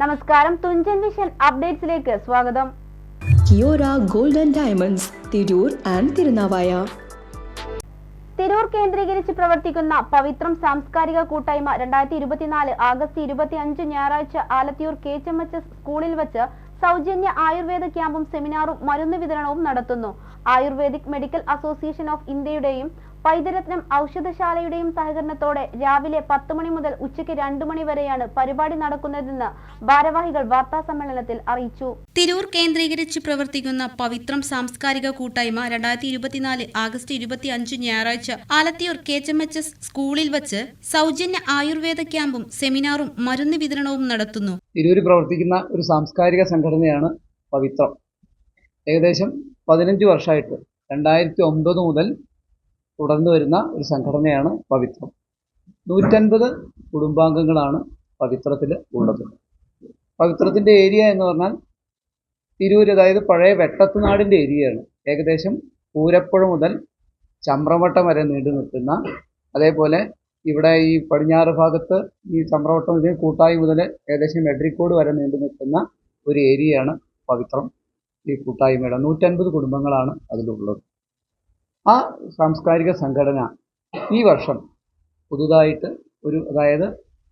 നമസ്കാരം തുഞ്ചൻ വിഷൻ അപ്ഡേറ്റ്സിലേക്ക് സ്വാഗതം. Kiyora golden and diamonds Tirur and Thirunavaya. Tirur കേന്ദ്രീകരിച്ച് പ്രവർത്തിക്കുന്ന പവിത്രം സാംസ്കാരിക കൂട്ടായ്മ രണ്ടായിരത്തി ഇരുപത്തിനാല് ആഗസ്റ്റ് ഇരുപത്തി അഞ്ച് ഞായറാഴ്ച Alathiyur K H M H S സ്കൂളിൽ വെച്ച് സൗജന്യ ആയുർവേദ ക്യാമ്പും സെമിനാറും മരുന്ന് വിതരണവും നടത്തുന്നു. ആയുർവേദിക് മെഡിക്കൽ അസോസിയേഷൻ ഓഫ് ഇന്ത്യയുടെയും വൈദ്യരത്നം ഔഷധശാലയുടെയും സഹകരണത്തോടെ രാവിലെ പത്ത് മണി മുതൽ ഉച്ചയ്ക്ക് രണ്ടു മണി വരെയാണ് പരിപാടി നടക്കുന്നതെന്ന് ഭാരവാഹികൾ വാർത്താ സമ്മേളനത്തിൽ അറിയിച്ചു. തിരൂർ കേന്ദ്രീകരിച്ച് പ്രവർത്തിക്കുന്ന പവിത്രം സാംസ്കാരിക കൂട്ടായ്മ രണ്ടായിരത്തി ഇരുപത്തിനാല് ആഗസ്റ്റ് ഇരുപത്തി അഞ്ച് ഞായറാഴ്ച Alathiyur K H M H S സ്കൂളിൽ വച്ച് സൗജന്യ ആയുർവേദ ക്യാമ്പും സെമിനാറും മരുന്ന് വിതരണവും നടത്തുന്നു. തിരൂര് പ്രവർത്തിക്കുന്ന ഒരു സാംസ്കാരിക സംഘടനയാണ് പവിത്രം. ഏകദേശം പതിനഞ്ച് വർഷമായിട്ട്. രണ്ടായിരത്തി ഒമ്പത് മുതൽ തുടർന്നു വരുന്ന ഒരു സംഘടനയാണ് പവിത്രം. നൂറ്റൻപത് കുടുംബാംഗങ്ങളാണ് പവിത്രത്തിൽ ഉള്ളത്. പവിത്രത്തിന്റെ ഏരിയ എന്ന് പറഞ്ഞാൽ തിരൂര് അതായത് പഴയ വെട്ടത്തുനാടിന്റെ ഏരിയയാണ്. ഏകദേശം പൂരപ്പുഴ മുതൽ ചമ്രവട്ടം വരെ നീണ്ടു നിൽക്കുന്ന അതേപോലെ ഇവിടെ ഈ പടിഞ്ഞാറ് ഭാഗത്ത് ഈ ചമ്രവട്ടം മുതൽ കൂട്ടായി മുതൽ ഏകദേശം എഡ്രിക്കോട് വരെ നീണ്ടു നിൽക്കുന്ന ഒരു ഏരിയയാണ് പവിത്രം ഈ കൂട്ടായ്മയുടെ. നൂറ്റൻപത് കുടുംബങ്ങളാണ് അതിലുള്ളത്. ആ സാംസ്കാരിക സംഘടന ഈ വർഷം പുതുതായിട്ട് ഒരു അതായത്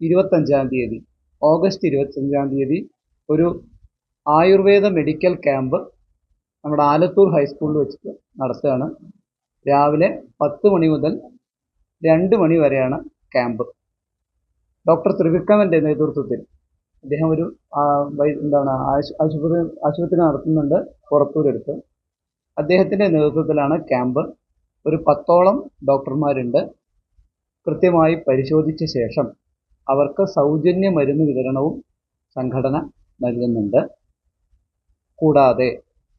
ഇരുപത്തഞ്ചാം തീയതി ഓഗസ്റ്റ് ഇരുപത്തഞ്ചാം തീയതി ഒരു ആയുർവേദ മെഡിക്കൽ ക്യാമ്പ് നമ്മുടെ ആലത്തൂർ ഹൈസ്കൂളിൽ വെച്ചിട്ട് നടത്തുകയാണ്. രാവിലെ പത്ത് മണി മുതൽ രണ്ട് മണി വരെയാണ് ക്യാമ്പ്. ഡോക്ടർ ത്രിവിക്രമന്റെ നേതൃത്വത്തിൽ അദ്ദേഹം ഒരു എന്താണ് ആശു- ആശുപത്രി ആശുപത്രി നടത്തുന്നുണ്ട് പുറത്തൂരെടുത്ത്. അദ്ദേഹത്തിന്റെ നേതൃത്വത്തിലാണ് ക്യാമ്പ്. ഒരു പത്തോളം ഡോക്ടർമാരുണ്ട്. കൃത്യമായി പരിശോധിച്ച ശേഷം അവർക്ക് സൗജന്യ മരുന്ന് വിതരണവും സംഘടന നൽകുന്നുണ്ട്. കൂടാതെ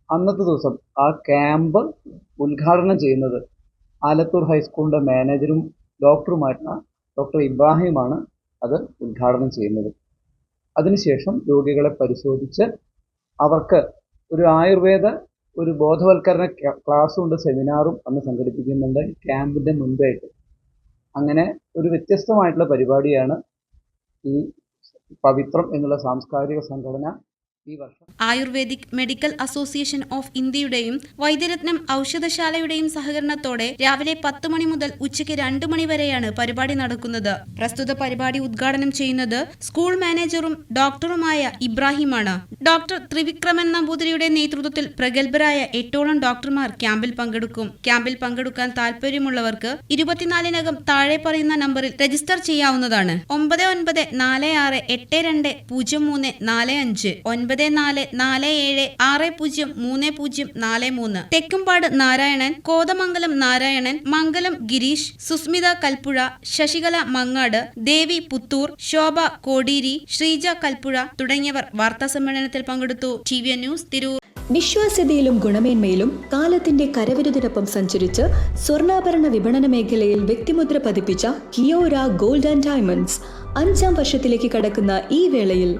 അന്നത്തെ ദിവസം ആ ക്യാമ്പ് ഉദ്ഘാടനം ചെയ്യുന്നത് ആലത്തൂർ ഹൈസ്കൂളിന്റെ മാനേജരും ഡോക്ടറുമായിട്ടുള്ള ഡോക്ടർ ഇബ്രാഹിമാണ് അത് ഉദ്ഘാടനം ചെയ്യുന്നത്. അതിനുശേഷം രോഗികളെ പരിശോധിച്ച് അവർക്ക് ഒരു ആയുർവേദ ഒരു ബോധവൽക്കരണ ക്ലാസ്സും ഉണ്ട് സെമിനാറും അന്ന് സംഘടിപ്പിക്കുന്നുണ്ട് ക്യാമ്പിന്റെ മുൻപായിട്ട്. അങ്ങനെ ഒരു വ്യത്യസ്തമായിട്ടുള്ള പരിപാടിയാണ് ഈ പവിത്രം എന്നുള്ള സാംസ്കാരിക സംഘടന ആയുർവേദിക് മെഡിക്കൽ അസോസിയേഷൻ ഓഫ് ഇന്ത്യയുടെയും വൈദ്യരത്നം ഔഷധശാലയുടെയും സഹകരണത്തോടെ രാവിലെ പത്ത് മണി മുതൽ ഉച്ചയ്ക്ക് രണ്ട് മണി വരെയാണ് പരിപാടി നടക്കുന്നത്. പ്രസ്തുത പരിപാടി ഉദ്ഘാടനം ചെയ്യുന്നത് സ്കൂൾ മാനേജറും ഡോക്ടറുമായ ഇബ്രാഹിമാണ്. ഡോക്ടർ ത്രിവിക്രമൻ നമ്പൂതിരിയുടെ നേതൃത്വത്തിൽ പ്രഗത്ഭരായ എട്ടോളം ഡോക്ടർമാർ ക്യാമ്പിൽ പങ്കെടുക്കും. ക്യാമ്പിൽ പങ്കെടുക്കാൻ താല്പര്യമുള്ളവർക്ക് ഇരുപത്തിനാലിനകം താഴെ പറയുന്ന നമ്പറിൽ രജിസ്റ്റർ ചെയ്യാവുന്നതാണ്. ഒമ്പത് ഒൻപത് നാല് ആറ് എട്ട് രണ്ട് പൂജ്യം മൂന്ന് നാല് അഞ്ച് ഒൻപത് നാല് നാല് ഏഴ് ആറ് പൂജ്യം മൂന്ന് പൂജ്യം നാല് മൂന്ന്. തെക്കുംപാട് നാരായണൻ കോതമംഗലം നാരായണൻ മംഗലം ഗിരീഷ് സുസ്മിത കൽപ്പുഴ ശശികല മങ്ങാട് ദേവി പുത്തൂർ ശോഭ കോടീരി ശ്രീജ കൽപ്പുഴ തുടങ്ങിയവർ വാർത്താ സമ്മേളനത്തിൽ പങ്കെടുത്തു. T V news Tirur. വിശ്വാസ്യതയിലും ഗുണമേന്മയിലും കാലത്തിന്റെ കരവിരുതിനൊപ്പം സഞ്ചരിച്ച് സ്വർണാഭരണ വിപണന മേഖലയിൽ വ്യക്തിമുദ്ര പതിപ്പിച്ച കിയോര ഗോൾഡ് ആൻഡ് ഡയമണ്ട്സ് അഞ്ചാം വർഷത്തിലേക്ക് കടക്കുന്ന ഈ വേളയിൽ